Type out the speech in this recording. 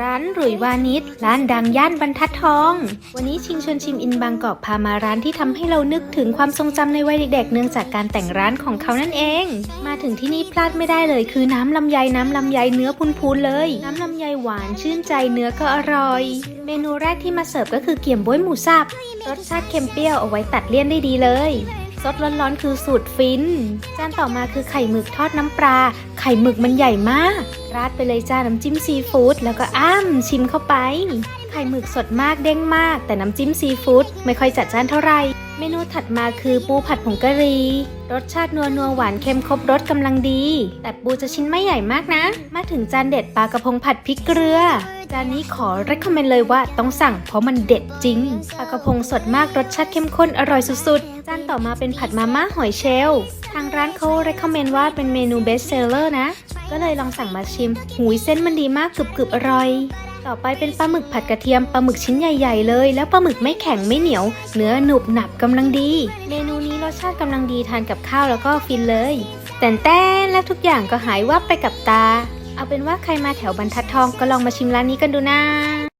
ร้านหรุยวานิชร้านดังย่านบรรทัดทอง วันนี้ชิงชวนชิมอินบางกอกพามาร้านที่ทำให้เรานึกถึงความทรงจำในวัยเด็กๆ เนื่องจากการแต่งร้านของเขานั่นเอง มาถึงที่นี่พลาดไม่ได้เลย คือน้ำลำไยน้ำลำไยเนื้อพูนๆเลย น้ำลำไยหวานชื่นใจเนื้อก็อร่อย เมนูแรกที่มาเสิร์ฟก็คือเกี๊ยมบ๊วยหมูสับรสชาติเค็มเปรี้ยวเอาไว้ตัดเลี่ยนได้ดีเลย ซดร้อนๆคือสูตรฟิน จานต่อมาคือไข่หมึกทอดน้ำปลา ไข่หมึกมันใหญ่มาก ราดไปเลยจ้าน้ำจิ้มซีฟู้ดแล้วก็อ้ามชิมเข้าไป ไข่หมึกสดมากเด้งมาก แต่น้ำจิ้มซีฟู้ดไม่ค่อยจัดจ้านเท่าไหร่เมนูถัดมาคือปูผัดผงกะหรี่รสชาตินัวนัวหวานเค็มครบรสกำลังดี แต่ปูจะชิ้นไม่ใหญ่มากนะ มาถึงจานเด็ดปลากระพงผัดพริกเกลือ จานนี้ขอ recommend เลยว่าต้องสั่งเพราะมันเด็ดจริงปลากระพงสดมากรสชาติเข้มข้นอร่อยสุดๆ จานต่อมาเป็นผัดมาม่าหอยเชลล์ทางร้านเขา recommend ว่าเป็นเมนู best seller นะ ก็เลยลองสั่งมาชิม หูยเส้นมันดีมากกรึบๆอร่อย ต่อไปเป็นปลาหมึกผัดกระเทียมปลาหมึกชิ้นใหญ่ๆ เลย แล้วปลาหมึกไม่แข็งไม่เหนียว เนื้อหนุบหนับกำลังดี เมนูนี้รสชาติกำลังดีทานกับข้าวแล้วก็ฟินเลย แต่แต้นและทุกอย่างก็หายวับไปกับตา เอาเป็นว่าใครมาแถวบรรทัดทองก็ลองมาชิมร้านนี้กันดูนะ